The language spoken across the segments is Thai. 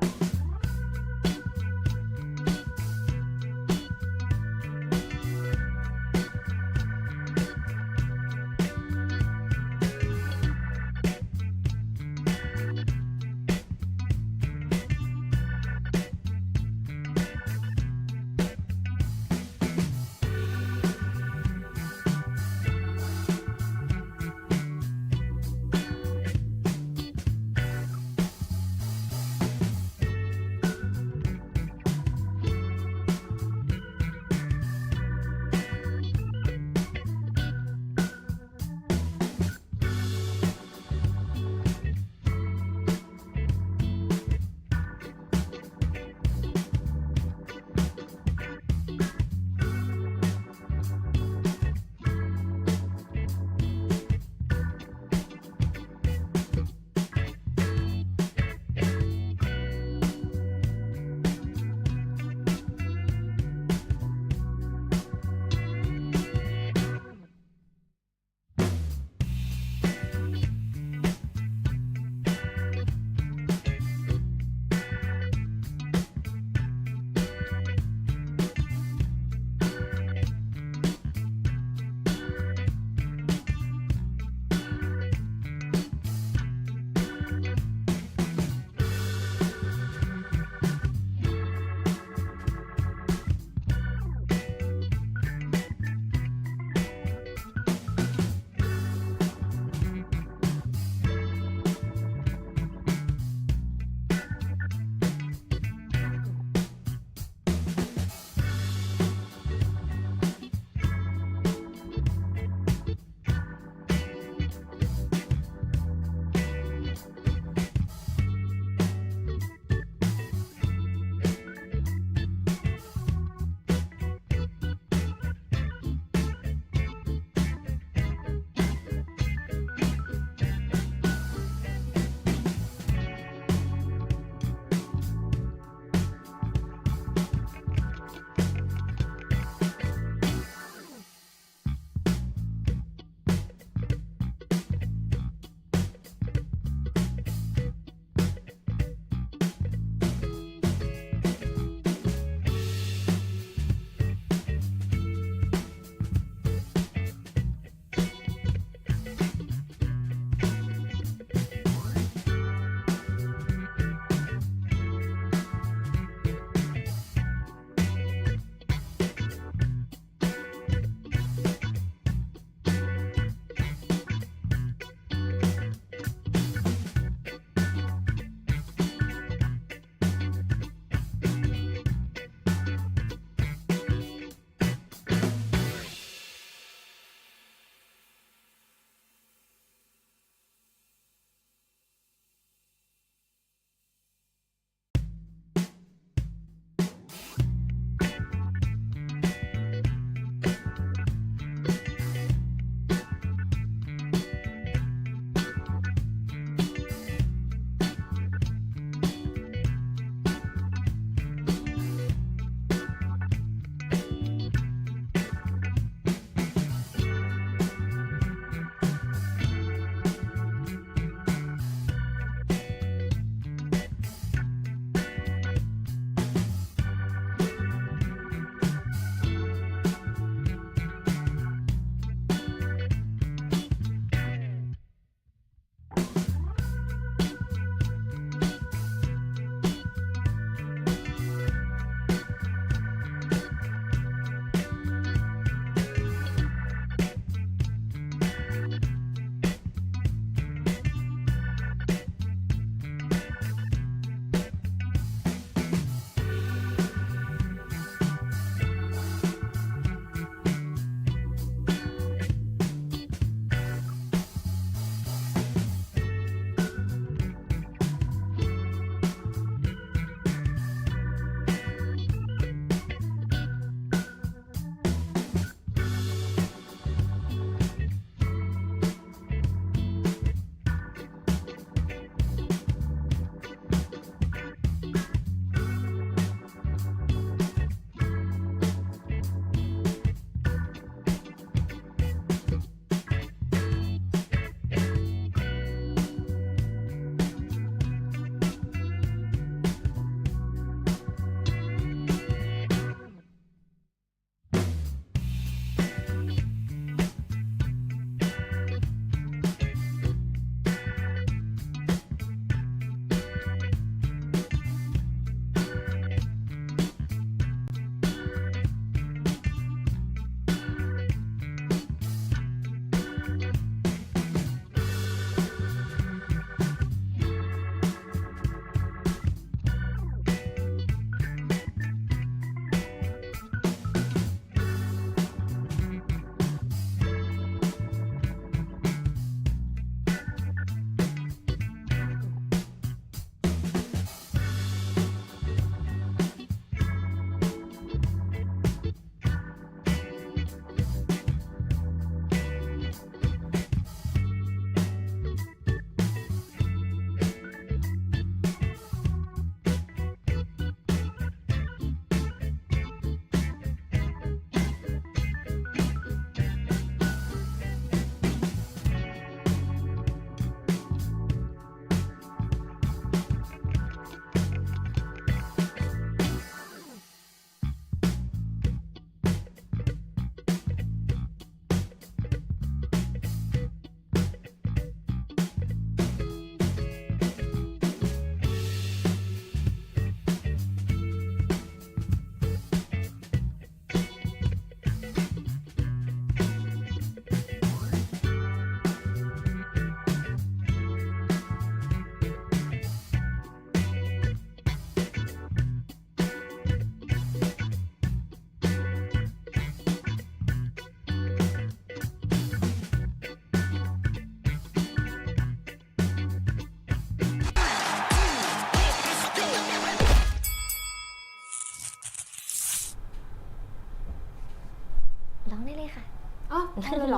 ค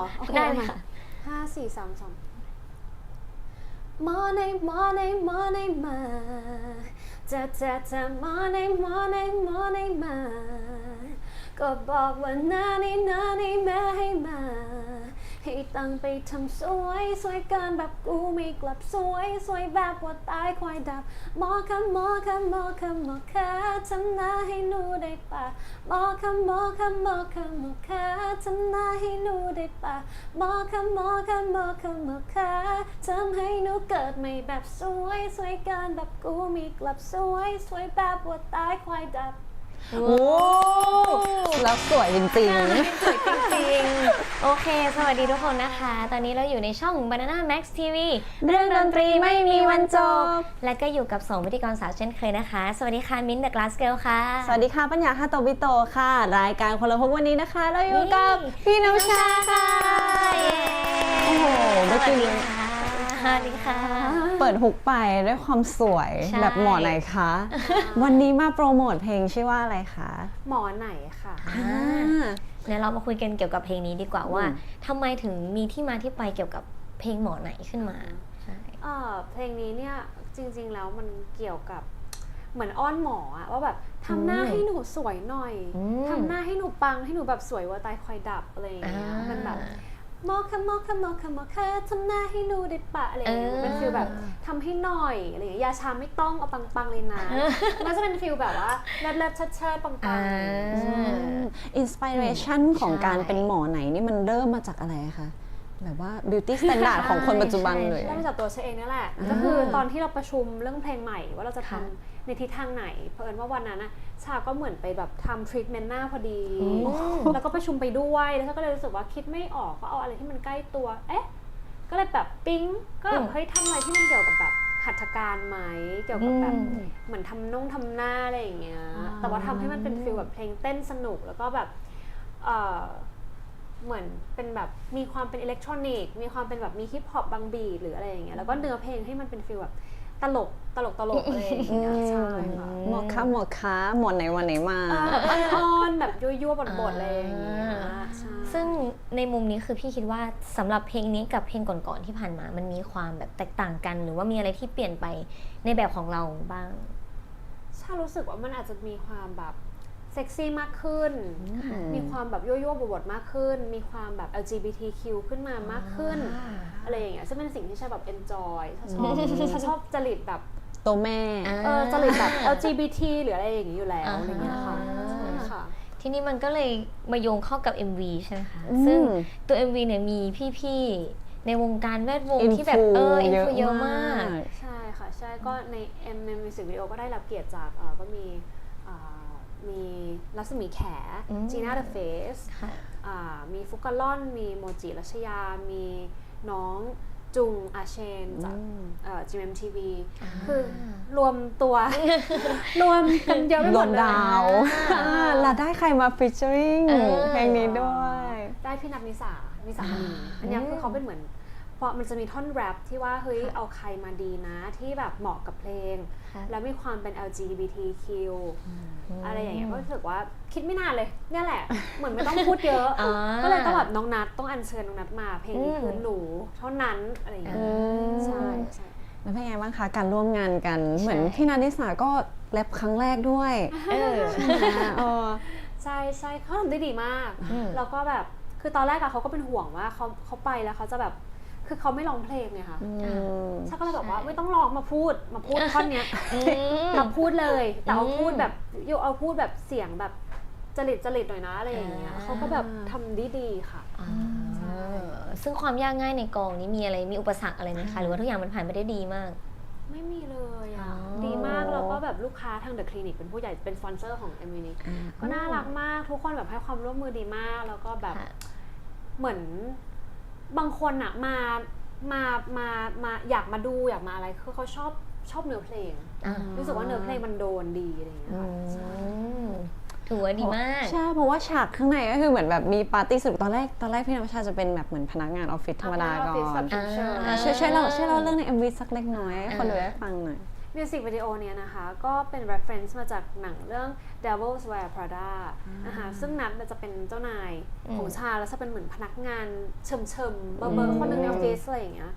รอโอเคได้เลยค่ะ ห้าสี่สามสองมาในมาในมาในมาจะจะจะมาในมาในมาในมา ก็บอกว่านานี่นานี่แม่ให้มา ให้ตั้งไปทำสวย สวยเกันแบบกูไม่กลับสวย สวยแบบว่าตายควายดับหมอคะหมอคะหมอคะหมอคะทำหน้าให้หนูได้ปะหมอคะหมอคะหมอคะหมอคะทำหน้าให้หนูได้ปะหมอคะหมอคะหมอคะหมอคะทำให้หนูเกิดไม่แบบสวย สวยเกันแบบกูไม่กลับสวย สวยแบบว่าตายควายดับ โอ้แล้วสวยจริงสวยจริงๆ โอเค สวัสดีทุกคนนะคะ ตอนนี้เราอยู่ในช่อง Banana Max TV เรื่องดนตรีไม่มีวันจบ และก็อยู่กับ2พิธีกรสาวเช่นเคยนะคะ สวัสดีค่ะ มิ้นท์เดอะกลาสเกลค่ะ ๆ สวัสดีค่ะ ปัญญาฮาโตบิโตค่ะ รายการคนละพกวันนี้นะคะ เราอยู่กับนี่พี่น้ำชาค่ะ โอ้โหเมื่อกี้สวัสดีค่ะสวัสดีค่ะ เปิดหุกไปด้วยความสวยใช่ แบบหมอไหนคะ วันนี้มาโปรโมทเพลงชื่อว่าอะไรคะหมอไหนค่ะ อ่า เดี๋ยวเรามาคุยกันเกี่ยวกับเพลงนี้ดีกว่าว่าทำไมถึงมีที่มาที่ไปเกี่ยวกับเพลงหมอไหนขึ้นมาใช่เอ่อเพลงนี้เนี่ยจริงๆแล้วมันเกี่ยวกับเหมือนอ้อนหมออะว่าแบบทำหน้าอืมให้หนูสวยหน่อยอืม ทำหน้าให้หนูปังให้หนูแบบสวยว่าตายคอยดับอะไรอย่างเงี้ยอ่ามัมันแบบ หมอค่ะหมอค่ะหมอค่ะหมอค่ะทำหน้าให้หนูได้ปะอะไรอย่างเงี้ยเออมันฟีลแบบทำให้หน่อยอะไรอย่างเงี้ยยาชาไม่ต้องเอาปังๆเลยนะมันจะเป็นฟีลแบบว่าเลิศๆเชิดๆปังอ่าๆใช่ อินสปิเรชันของการเป็นหมอไหนนี่มันเริ่มมาจากอะไรคะแบบว่า beauty standard ของคนปัจจุบันเลยใช่เริ่มจากตัวเชเองนี่แหละ ก็คือตอนที่เราประชุมเรื่องเพลงใหม่ว่าเราจะทำค่ะ ในทิศทางไหน เพราะเอิญว่าวันนั้นนะชาก็เหมือนไปแบบทำทรีทเมนต์หน้าพอดีอืมแล้วก็ประชุมไปด้วยแล้วก็เลยรู้สึกว่าคิดไม่ออกก็เอาอะไรที่มันใกล้ตัว เอ๊ะ ก็เลยแบบปิ๊ง ก็แบบเฮ้ยทำอะไรที่มันเกี่ยวกับแบบหัตถการไหมเกี่ยวกับแบบอืมเหมือนทำน่งทำหน้าอะไรอย่างเงี้ยอ่าแต่ว่าทำให้มันเป็นฟีลแบบเพลงเต้นสนุกแล้วก็แบบเออเหมือนเป็นแบบมีความเป็นอิเล็กทรอนิกส์มีความเป็นแบบมีฮิปฮอปบางบีทหรืออะไรอย่างเงี้ยแล้วก็เนื้อเพลงให้มันเป็นฟีลแบบ ตลกตลกตลกอะไรอย่างเงี้ยใช่ค่ะหมอคะหมอคะหมอไหนวันไหนมาเออแบบอ่อนๆแบบยั่วๆบดๆอะไรอย่างเงี้ยใช่ซึ่งในมุมนี้คือพี่คิดว่าสำหรับเพลงนี้กับเพลงก่อนๆที่ผ่านมา มันมีความแบบแตกต่างกัน หรือว่ามีอะไรที่เปลี่ยนไปในแบบของเราบ้างชารู้สึกว่ามันอาจจะมีความแบบเซ็กซี่มากขึ้นอืมมีความแบบยั่วๆบดๆมากขึ้น มีความแบบ LGBTQ ขึ้นมามากขึ้น อะไรอย่างเงี้ยซึ่งเป็นสิ่งที่ชาแบบ enjoy ชาชอบชาชอบจริตแบบตัวแม่อ่าเออจริตแบบ LGBT หรืออะไรอย่างงี้อยู่แล้วอ่าอะไรเงี้ยค่ะอ่าใช่ค่ะ ทีนี้มันก็เลยมาโยงเข้ากับ MV ใช่ไหมคะอืมซึ่งตัว MV เนี่ยมีพี่ๆ ในวงการแวดวงอินที่แบบฟูเออ อินเยฟูอะเยอะมามากกใช่ค่ะ ใช่ก็ใน M ในมิวสิกวิดีโอก็ได้รับเกียรติจากเอ่อก็มีเอ่อมีรัศมีแขอืมจีน่าเดอะเฟสค่ะมีฟุกกาลอน มีโมจิรัชยา มี น้องจุงอาเชนจากอืมจีเอ็มทีวีคือรวมตัว รวมกันเยอะไปรหมวดมเลยดาวอ่าอ่าแล้วได้ใครมาฟิชเชอริงเออเพลงนี้ด้วย ได้พี่นับนิสานิสามณีอันเนี้ยคือเขาเป็นเหมือนเพราะมันจะมีท่อนแรปที่ว่าเฮ้ยเอาใครมาดีนะที่แบบเหมาะกับเพลงค่ะแล้วมีความเป็น LGBTQ อะไรอย่างเงี้ยก็รู้สึกว่าคิดไม่นานเลย เนี่ยแหละ เหมือนไม่ต้องพูดเยอะอ่าก็เลยต้องแบบน้องนัดต้องอัญเชิญน้องนัดมาเพลงนี้อืมคือหนูเท่านั้นอะไรอย่างเงี้ยอืมใช่ใช่แล้วเป็นไงบ้างคะการร่วมงานกัน เหมือนพี่นานิสาก็แรปครั้งแรกด้วยเออเออใช่ใช่เขาทำได้ดีมากอืมแล้วก็แบบคือตอนแรกอะเขาก็เป็นห่วงว่าเขาเขาไปแล้วเขาจะแบบ คือเขาไม่ร้องเพลงไงคะอืมชาก็เลยบอกว่าไม่ต้องร้องมาพูดมาพูดท่อนเนี้ยอืมมาพูดเลย แต่เอาอืมพูดแบบโยเอาพูดแบบเสียงแบบจริตจริตหน่อยนะอะไรอย่างเงี้ยอ่าเขาก็แบบทำได้ดีค่ะอ่าซึ่งความยากง่ายในกองนี้มีอะไรมีอุปสรรคอะไรไหมคะหรือว่าทุกอย่างมันผ่านไปได้ดีมาก ไม่มีเลยอะอ๋อดีมากแล้วก็แบบลูกค้าทางเดอะคลินิกเป็นผู้ใหญ่เป็นสปอนเซอร์ของเอมินิก็น่ารักมากทุกคนแบบให้ความร่วมมือดีมาก แล้วก็แบบค่ะเหมือน บางคนอะมามามามาอยากมาดูอยากมาอะไรคือเขาชอบชอบเนื้อเพลง อ่ารู้สึกว่าเนื้อเพลงมันโดนดีอะไรอย่างเงี้ยอืค่ะใช่มถือว่าดีมาก ใช่เพราะว่าฉากข้างในก็คือเหมือนแบบมีปาร์ตี้สนุกตอนแรกตอนแรกพี่น้ำชาจะเป็นแบบเหมือนพนักงานออฟฟิศธรรมดาก่อเาไปนแบบอ่าเชิญอะช่วยช่วยเราช่วยเราเรื่องใน MV สักเล็กน้อยให้คนดูได้ฟังหน่อย มิวสิกวิดีโอเนี้ยนะคะ ก็เป็น reference มาจากหนังเรื่อง Devil's Wear Prada นะคะซึ่งนัดจะเป็นเจ้านายอืมของชา แล้วจะเป็นเหมือนพนักงานเฉิมเฉิมๆเบอร์เบอร์คนหนึ่งในออฟฟิศอะไรอย่างเงี้ย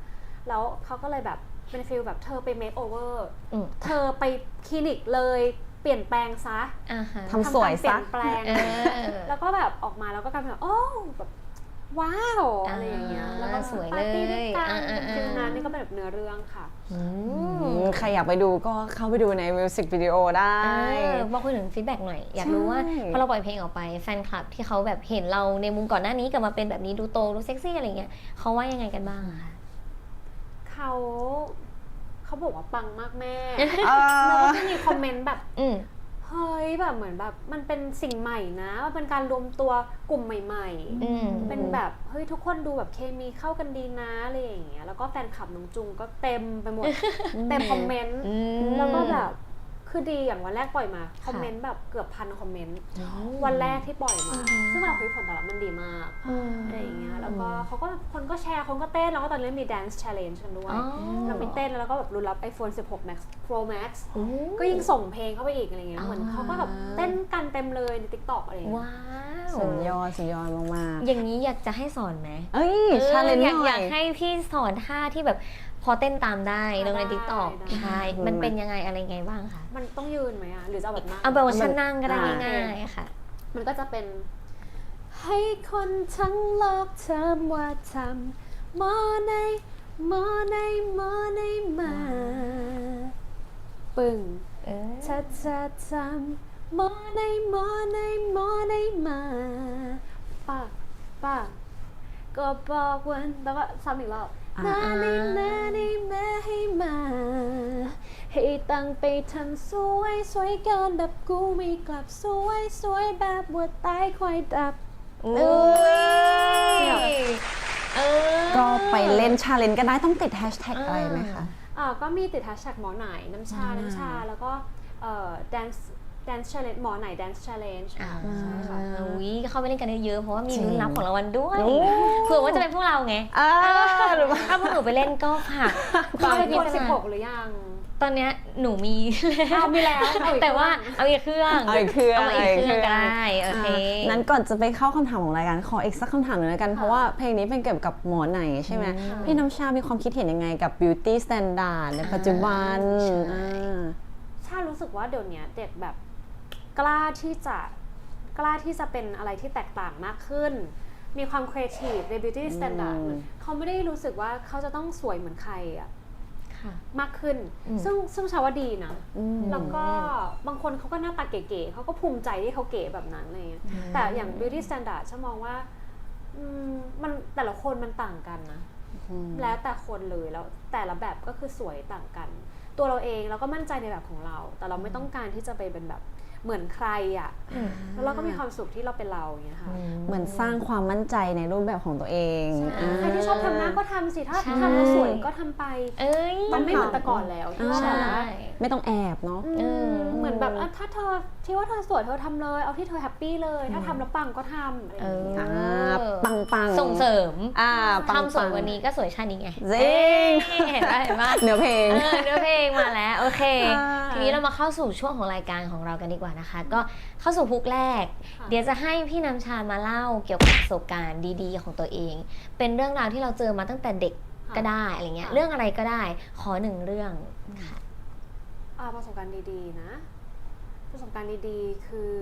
แล้วเขาก็เลยแบบเป็นฟิลแบบเธอไป make over อืมเธอไปคลินิกเลยเปลี่ยนแปลงซะอ่าฮะทำสวยทำการเปลี่ซะยนแปลงเออแล้วก็แบบออกมาแล้วก็กลายเป็นแบบโอ้แบบ ว้าวอะไรอย่างเงี้ยแล้วก็สวยปาร์ตี้ด้วยกันเลยอ่าๆๆฟิลนั้นนี่ก็เป็นแบบเนื้อเรื่องค่ะอือืมมใครอยากไปดูก็เข้าไปดูในมิวสิกวิดีโอได้เออบอกคุณถึงฟีดแบ็กหน่อย อยากรู้ว่าใช่พอเราปล่อยเพลงออกไปแฟนคลับที่เขาแบบเห็นเราในมุมก่อนหน้านี้กลับมาเป็นแบบนี้ดูโตดูเซ็กซี่อะไรเงี้ยเขาว่ายังไงกันบ้างอะคะเขาเขาบอกว่าปังมากแม่เอแล้วอก็จะมีคอมเมนต์แบบอืม เฮ้ยแบบเหมือนแบบมันเป็นสิ่งใหม่นะมันเป็นการรวมตัวกลุ่มใหม่ อืม ๆ เป็นแบบเฮ้ยทุกคนดูแบบเคมีเข้ากันดีนะอะไรอย่างเงี้ยแล้วก็แฟนคลับน้องจุงก็เต็มไปหมด เต็มคอมเมนต์อืม แล้วก็แบบ คือดีอย่างวันแรกปล่อยมา คอมเมนต์แบบเกือบพันคอมเมนต์ วันแรกที่ปล่อยมา ซึ่งเราคุยผลตอบรับมันดีมากอืมอะไรอย่างเงี้ยแล้วก็เขาก็คนก็แชร์คนก็เต้น แล้วก็ตอนนี้มี dance challenge กันด้วยอ๋อเราไปเต้นแล้วก็แบบรุนรับ iPhone 16 Max Pro Max โอ้ก็ยิ่งส่งเพลงเข้าไปอีกอะไรเงี้ยอ่าเหมือนเขาก็แบบเต้นกันเต็มเลยใน TikTok อะไรอย่างเงี้ยว้าวสุดยอดสุดยอดมากอย่างนี้อยากจะให้สอนไหมๆเอ้ยเออชาเลนจ์อยากหน่ออยากให้พี่สอนท่าที่แบบ พอเต้นตามได้ลงในได้ทิกตอกได้ ใช่มันเป็นยังไงอะไรไงบ้างคะมันต้องยืนไหมอะหรือจะเอาแบบนั่ง เอาแบบว่าฉันนั่งก็ได้อ่า ง่ายๆค่ะ มันก็จะเป็น ให้คนทั้งโลกเธอว่าทำหมอในหมอในหมอในมา ปึ้งเออถ้าเธอทำหมอในหมอในหมอในมาป้าป้าก็บอกวันแล้วก็ซ้ำอีกรอบ อ่านาในนาในแม่ให้มา ให้ตั้งไปทำสวย สวยเกินแบบกูไม่กลับสวย สวยแบบวัวตายควายดับอุ้ยเออก็ไปเล่นชาเลนจ์กันได้ต้องติดแฮชแท็กอะไรไหมคะ อ่าก็มีติดแฮชแท็กหมอไหนน้ำชาอ่าน้ำชา แล้วก็เอ่อ dance dance challenge หมอไหน dance challenge อ่า ใช่ค่ะ อุ้ยเข้าไปเล่นกันเยอะๆเพราะว่ามีจริงลุ้นรับของรางวัลด้วยโอ้ เผื่อว่าจะเป็นพวกเราไงอ่าหรือว่า ถ้าพวกหนูไปเล่นก็ฝากคุณเป็นพี่คนสสิบนาหกหรือยัง ตอนเนี้ยหนูมีอ้าวมีแล้วเอาอีก แต่ว่าเครื่องเอาอีกเครื่องเอาอีกเครื่องเอามาอีกเครื่องก็ได้โอเค อ่านั้นก่อนจะไปเข้าคำถามของรายการขออีกสักคำถามหนึ่งแล้วกัน เพราะว่าเพลงนี้เป็นเกี่ยวกับหมอไหนใช่ไหมพี่น้ำชา มีความคิดเห็นยังไงกับ beauty standard ในปัจจุบันใช่อ่า ชารู้สึกว่าเดี๋ยวนี้เด็กแบบ กล้าที่จะกล้าที่จะเป็นอะไรที่แตกต่างมากขึ้น มีความครีเอทีฟใน beauty standard อืมเขาไม่ได้รู้สึกว่าเขาจะต้องสวยเหมือนใครอะค่ะมากขึ้นอืมซึ่งซึ่งชาว่าดีนะอืมแล้วก็บางคนเขาก็หน้าตาเก๋ๆเขาก็ภูมิใจที่เขาเก๋แบบนั้นอะไรเงี้ยแต่อย่าง beauty standard ฉันมองว่าอืมมันแต่ละคนมันต่างกันนะ แล้วแต่คนเลยแล้วแต่ละแบบก็คือสวยต่างกัน ตัวเราเองเราก็มั่นใจในแบบของเรา แต่เราไม่ต้องการที่จะไปเป็นแบบ เหมือนใครอะ่ะอืมแล้วเราก็มีความสุขที่เราเป็นเราอย่างเงี้ยค่ะเหมือนสร้างความมั่นใจในรูปแบบของตัวเองอ่าใครที่ชอบทำหน้าก็ทำสิถ้าใช่ทำแล้วสวยก็ทำไปเอ้ยมันไม่เหมือนแต่ก่อนแล้วที่ว่าใช่แบบว่า ไม่ต้องแอบเนาะ อืมเออเหมือนแบบอะถ้าเธอที่ว่าเธอสวยเธอทำเลย เอาที่เธอแฮปปี้เลย ถ้าทำแล้วปังก็ทำอะไรอเอย่างเงี้ยออ่าปังปังส่งเสริมอ่าปังทำสวยวันนี้ก็สวยชาตินี้ไงจริงเห็นป่ะเห็นป่ะเนื้อเพลง เออเนื้อเพลงมาแล้ว โอเค อ่าทีนี้เรามาเข้าสู่ช่วงของรายการของเรากันดีกว่านะคะ ก็เข้าสู่พุกแรก ค่ะ เดี๋ยวจะให้พี่น้ำชามาเล่าเกี่ยวกับประสบการณ์ดีๆ ของตัวเอง เป็นเรื่องราวที่เราเจอมาตั้งแต่เด็กก็ได้อะไรเงี้ยค่ะเรื่องอะไรก็ได้ขอหนึ่งเรื่องค่ะอ่าประสบการณ์ดีๆนะ ประสบการณ์ดีๆคือ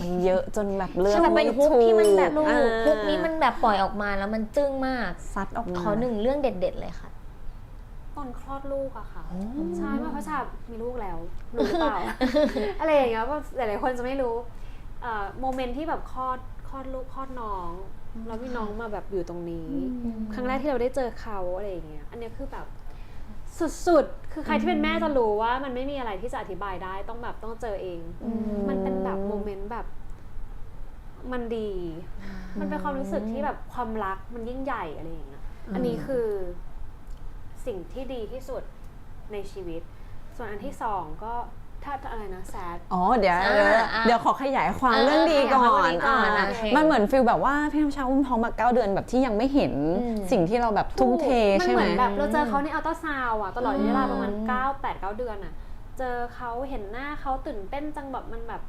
มันเยอะจนแบบเลือกใช่แบบเป็นไม่ฮุกถูกที่มันแบบอ่าฮุกนี้มันแบบปล่อยออกมาแล้วมันจึ้งมาก ซัดออกมา ขอหนึ่งเรื่องเด็ด ๆ เลยค่ะ ตอนคลอดลูกอะค่ะโอ้ใช่เพราะชามีลูกแล้วรู้หรือเปล่า อะไรอย่างเงี้ยว่าหลายๆคนจะไม่รู้เอ่อโมเมนต์ที่แบบคลอดคลอดลูกคลอดน้องแล้วมีน้องมาแบบอยู่ตรงนี้ ครั้งแรกที่เราได้เจอเขาอะไรอย่างเงี้ยอันเนี้ยคือแบบ สุดๆ คือใครที่เป็นแม่จะรู้ว่ามันไม่มีอะไรที่จะอธิบายได้ต้องแบบต้องเจอเอง มันเป็นแบบโมเมนต์แบบ มันดี มันเป็นความรู้สึกที่แบบความรักมันยิ่งใหญ่อะไรอย่างเงี้ย อันนี้คือสิ่งที่ดีที่สุดในชีวิต ส่วนอันที่สองก็ถ้าถ้าอะไรนะแซด อ๋อเดี๋ยวอ่าเดี๋ยวอ่าเดี๋ยวขอขยายความเออเรื่องดีก่อขยายความเรื่อนงดีก่อนอ่าโอเคมันเหมือนฟิลแบบว่าพี่น้ำชาอุ้มท้องมาเก้าเดือนแบบที่ยังไม่เห็นอืม สิ่งที่เราแบบทุ่มเทมันใช่เหไหมมือนแบบเราเจอเขาในอัลตราซาวด์อะตลอดเวลาประมาณอืม9 8 9 เดือนอะเจอเขาเห็นหน้าเขาตื่นเต้นจังแบบมันแบบ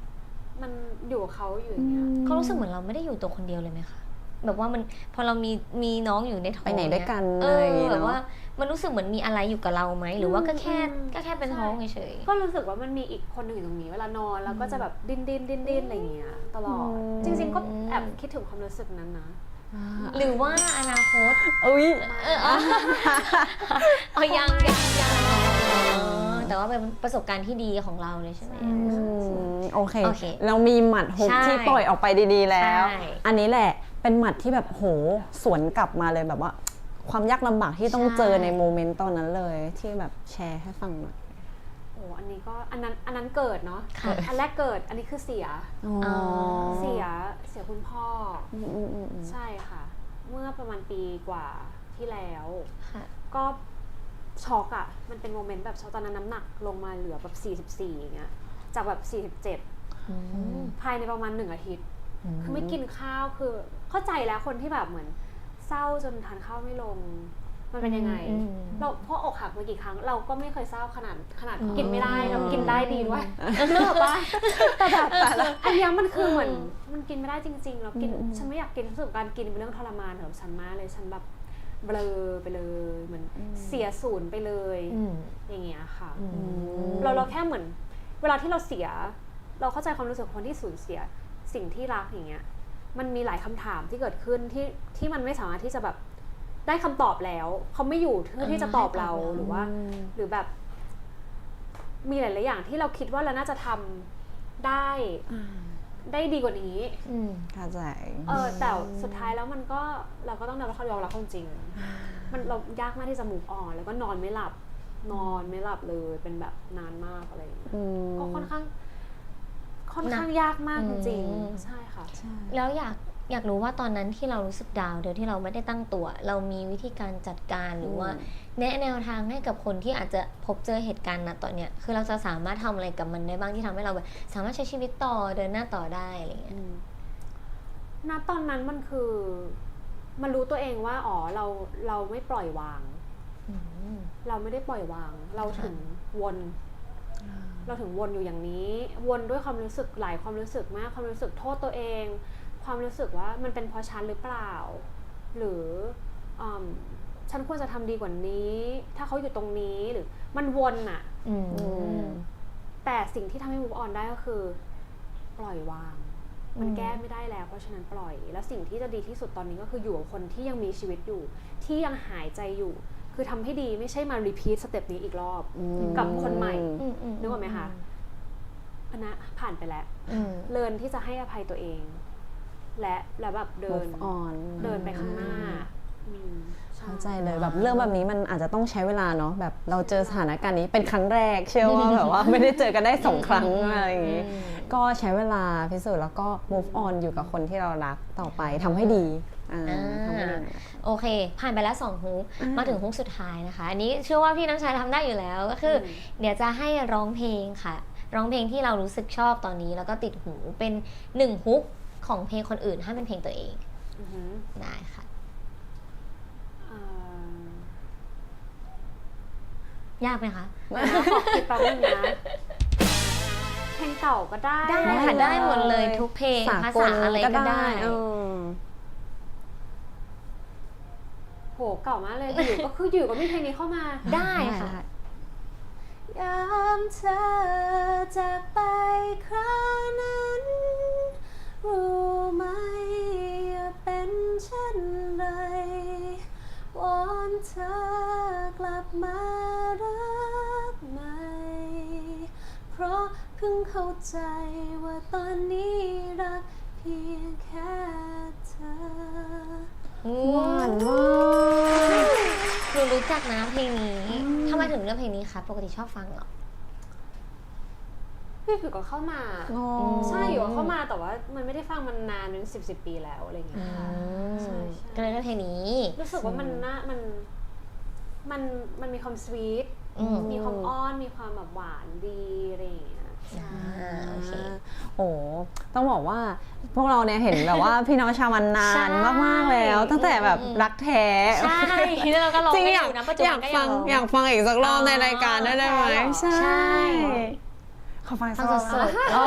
มันอยู่กับเขาอยู่อย่างเงี้ยเขารู้สึกเหมือนเราไม่ได้อยู่ตัวคนเดียวเลยไหมคะแบบว่ามันพอเรามีมีน้องอยู่ในท้องไปไหนด้วยกันเออะไรออย่างเงี้ยแบบเนาะว่า มันรู้สึกเหมือนมีอะไรอยู่กับเราไหมหรือว่าก็แค่อืมก็แค่เป็นใช่ท้องเฉยก็รู้สึกว่ามันมีอีกคนหนึ่งอยู่ตรงนี้เวลานอนแล้วก็จะแบบดิ้นดิ้นดิ้นดิ้นอะไรอย่างเงี้ยตลอดจริง ๆ ก็แอบคิดถึงความรู้สึกนั้นนะๆหรือว่าอนาคตอุ้ยเออเอาเอายังยังยังอ๋อแต่ว่าเป็นประสบการณ์ที่ดีของเราเลยใช่ไหมอืมโอเคโอเค เรามีหมัดฮุกใช่ที่ปล่อยออกไปดีๆแล้วใช่อันนี้แหละเป็นหมัดที่แบบโหสวนกลับมาเลยแบบว่า ความยากลำบากที่ต้องเจอในโมเมนต์ตอนนั้นเลย ที่แบบแชร์ให้ฟังหน่อยโอ้อันนี้ก็อันนั้นอันนั้นเกิดเนาะค่ะ อันแรกเกิดอันนี้คือเสีย อ๋อ เสียเสียคุณพ่ออืมอืมอืมอืมใช่ค่ะ เมื่อประมาณปีกว่าที่แล้ว ค่ะ ก็ช็อกอะมันเป็นโมเมนต์แบบช็อกตอนนั้นน้ำหนักลงมาเหลือแบบ 44อย่างเงี้ยจากแบบ 47อืมภายในประมาณหนึ่งอาทิตย์ คือไม่กินข้าวคือเข้าใจแล้วคนที่แบบเหมือน เศร้าจนทานข้าวไม่ลง มันเป็นยังไง อืม เราเพราะอกหักมากี่ครั้ง เราก็ไม่เคยเศร้าขนาดขนาดอืมกินไม่ได้เรากินได้ดีด้วยนึกออกปะแต่แบบอันเนี้ยมันคือเหมือนมันกินไม่ได้จริงๆเรากินฉันไม่อยากกินรู้สึกการกินเป็นเรื่องทรมานสำหรับฉันมากเลยฉันแบบเบลอไปเลยเหมือนเสียศูนย์ไปเลย อืม อย่างเงี้ยค่ะอืมเราเราแค่เหมือน เวลาที่เราเสีย เราเข้าใจความรู้สึกของคนที่สูญเสีย สิ่งที่รักอย่างเงี้ย มันมีหลายคำถามที่เกิดขึ้นที่ที่มันไม่สามารถที่จะแบบได้คำตอบแล้ว เขาไม่อยู่เพื่อที่จะตอบเราให้ตอบเราหรือว่า หรือแบบ มีหลาย ๆ อย่างที่เราคิดว่าเราน่าจะทำได้ได้ดีกว่านี้อืมเข้าใจเออแต่สุดท้ายแล้วมันก็เราก็ต้องยอมรับความยอมรับความจริง มันเรายากมากที่จะ move on แล้วก็นอนไม่หลับ นอนไม่หลับเลยเป็นแบบนานมากอะไรอย่างเงี้ยอืมก็ค่อนข้าง ค่อนข้างหนักยากมากจริงอืมๆใช่ค่ะใช่แล้วอยากอยากรู้ว่าตอนนั้นที่เรารู้สึกดาวน์โดยที่เราไม่ได้ตั้งตัว เรามีวิธีการจัดการหรือว่า แนะแนวทางให้กับคนที่อาจจะพบเจอเหตุการณ์ณตอนเนี้ยคือเราจะสามารถทำอะไรกับมันได้บ้างที่ทำให้เราแบบสามารถใช้ชีวิตต่อเดินหน้าต่อได้อะไรเงี้ย ณตอนนั้นมันคือ มันรู้ตัวเองว่าอ๋อเราเราไม่ปล่อยวางอืมเราไม่ได้ปล่อยวาง เราถึงวน เราถึงวนอยู่อย่างนี้ วนด้วยความรู้สึกหลายความรู้สึกมาก ความรู้สึกโทษตัวเอง ความรู้สึกว่ามันเป็นเพราะฉันหรือเปล่า หรืออืมฉันควรจะทำดีกว่านี้ ถ้าเขาอยู่ตรงนี้หรือมันวนอะอืมมแต่สิ่งที่ทำให้ move on ได้ก็คือ ปล่อยวาง มันอืมแก้ไม่ได้แล้ว เพราะฉะนั้นปล่อย แล้วสิ่งที่จะดีที่สุดตอนนี้ก็คืออยู่กับคนที่ยังมีชีวิตอยู่ ที่ยังหายใจอยู่ คือทำให้ดีไม่ใช่มา repeat สเต็ปนี้อีกรอบกับคนใหม่อืมอืมนึกออกไหมคะอันนะผ่านไปแล้วอืมเรียนที่จะให้อภัยตัวเอง และแล้วแบบเดิน move on เดินไปข้างหน้าอืมช่เข้าใจเลยแบบเรื่องแบบนี้มันอาจจะต้องใช้เวลาเนาะแบบเราเจอสถานการณ์นี้เป็นครั้งแรก เชื่อว่าแบบว่าไม่ได้เจอกันได้สองครั้งอะไรอย่างงี้ก็ใช้เวลาพิสูจน์แล้วก็ move on อยู่กับคนที่เรารักต่อไปทำให้ดี อ่าอ่าทำให้ดีโอเค ผ่านไปแล้วสองฮุกมาถึงฮุกสุดท้ายนะคะ อันนี้เชื่อว่าพี่น้ำชายทำได้อยู่แล้วก็คืออเดี๋ยวจะให้ร้องเพลงค่ะ ร้องเพลงที่เรารู้สึกชอบตอนนี้ แล้วก็ติดหูเป็นหนึ่งฮุกของเพลงคนอื่นให้เป็นเพลงตัวเองอือหือได้ค่ะเอ่อยากไหมคะเดี๋ยวนะขอคิดแป๊บนึงนะเพลงเก่าก็ได้ได้ค่ะได้หมดเลยทุกเพลงภาษาอะไรก็ได้ เออ โหเก่ามากเลยอยู่ก็คืออยู่ก็มีเพลงนี้เข้ามา ได้ค่ะยามเธอจากไปคราวนั้น รู้ไหมว่าเป็นเช่นไรวอนเธอกลับมารักใหม่ เพราะเพิ่งเข้าใจว่าตอนนี้รักเพียงแค่เธอ หวานมากคือรู้จักนะเพลงนี้ทำไมถึงเลือกเพลงนี้คะปกติชอบฟังเหรอ พี่ผิวก็เข้ามา อ๋อใช่อยู่ก็เข้ามาแต่ว่ามันไม่ได้ฟังมันนานเป็นสิบสิบปีแล้วอะไรอย่างเงี้ยค่ะใช่ใช่ ก็เลยเลือกเพลงนี้ รู้สึกว่ามันน่ามันมันมันมีความสวีทอืม มีความอ้อนมีความแบบหวานดีอะไรอย่างเงี้ย อ่าโอเคโอ้ต้องบอกว่าพวกเราเนี่ยเห็นแบบว่าพี่น้องชาวมันนาใช่นมากๆแล้ว ตั้งแต่แบบอืมรักแท้ ใช่แล้วเราก็ร้องจริงไม่อยากอยู่นะปัจจุอบัยานกก็ฟังร้อยากฟังอีกสักรอบอ๋อในรายการได้ไหมใช่ใช่ ใช่ขอฟังฟัสังกสรอบดๆ เอ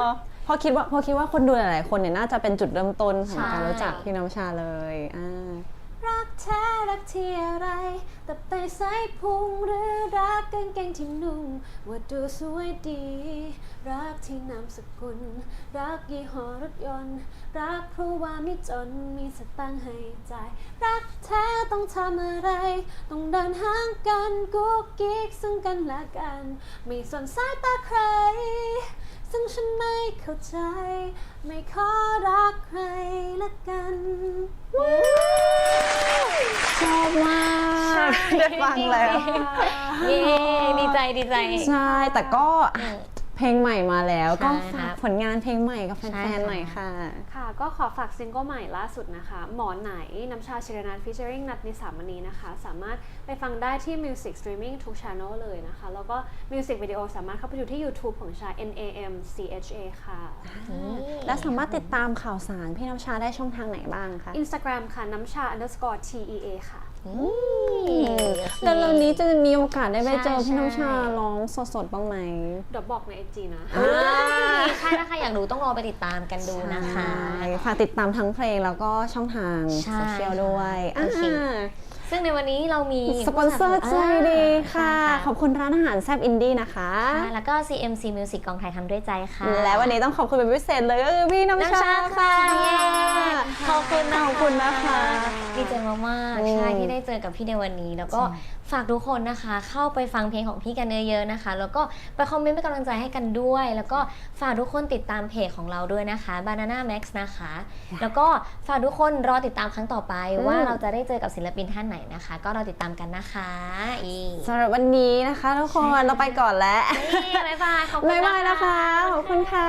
อเพราะคิดว่าเพราะคิดว่าคนดูหลายๆคนเนี่ยน่าจะเป็นจุดเริ่มต้นของใช่การรู้จักพี่น้ำชาเลยอ่า รักแท้รักที่อะไร แตับไตไส้พุงหรือรักกางเกงที่นุ่ง ว่าดูสวยดี รักที่นามสกุล รักยี่ห้อรถยนต์ รักเพราะว่าไม่จนมีสตังค์ให้จ่าย รักแท้ต้องทำอะไร ต้องเดินห่างกันกุ๊กกิ๊กซึ่งกันและกัน ไม่สนสายตาใคร ซึ่งฉันไม่เข้าใจ ไม่ขอรักใครละกันชอบมากได้ฟังแล้ว เย้ดีใจดีใจ ใช่ แต่ก็ เพลงใหม่มาแล้วใช่ก็ครัฝากบผลงานเพลงใหม่กับแฟใช่นค่ะๆหน่อยค่ะ ค่ะ ก็ขอฝากซิงเกิลใหม่ล่าสุดนะคะ หมอนไหนน้ำชาชิรนันฟิชเชอริงนัทนิสามณีนะคะ สามารถไปฟังได้ที่ Music Streaming ทุก Channel เลยนะคะ แล้วก็ Music Video สามารถเข้าไปดูที่ YouTube ของชา N A M C H A ค่ะ และสามารถติดตามข่าวสารพี่น้ำชาได้ช่องทางไหนบ้างคะ Instagram ค่ะน้ำชา underscore T E A ค่ะ แล้วเร็วๆนี้จะมีโอกาสได้ไปเจอใช่พี่น้ำชาใช่ร้องสดๆบ้างไหม เดี๋ยวบอกใน IG นะ อ่า ใช่นะคะอยากรู้ต้องรอไปติดตามกันดูนะคะ ใช่ฝากติดตามทั้งเพลงแล้วก็ช่องทางใช่โซเชียลด้วยโอเค อ่า ซึ่งในวันนี้เรามีสปอนเซอร์ใจดีค่ะใช่ขอบคุณร้านอาหารแซบอินดี้นะคะค่ะแล้วก็ CMC Music กองไทยทำด้วยใจค่ะ และวันนี้ต้องขอบคุณเป็นพิเศษเลยก็คือพี่น้ำน้ำชาชาค่ะค่ะเย้ขอบคุณนะขอบคุณนะคะ ดีใจมากอืมๆใช่ที่ได้เจอกับพี่ในวันนี้แล้วก็ฝากทุกคนนะคะ เข้าไปฟังเพลงของพี่กันเยอะๆนะคะ แล้วก็ไปคอมเมนต์เป็นกำลังใจให้กันด้วย แล้วก็ฝากทุกคนติดตามเพจของเราด้วยนะคะ Banana Max นะคะ แล้วก็ฝากทุกคนรอติดตามครั้งต่อไป ว่าเราจะได้เจอกับศิลปินท่านไหนนะคะ ก็รอติดตามกันนะคะอีสำหรับวันนี้นะคะทุกคนใช่ค่ะเราไปก่อนแล้วนี่บ๊ายบายขอบคุณบ๊ายบายนะคะขอบคุณค่ะ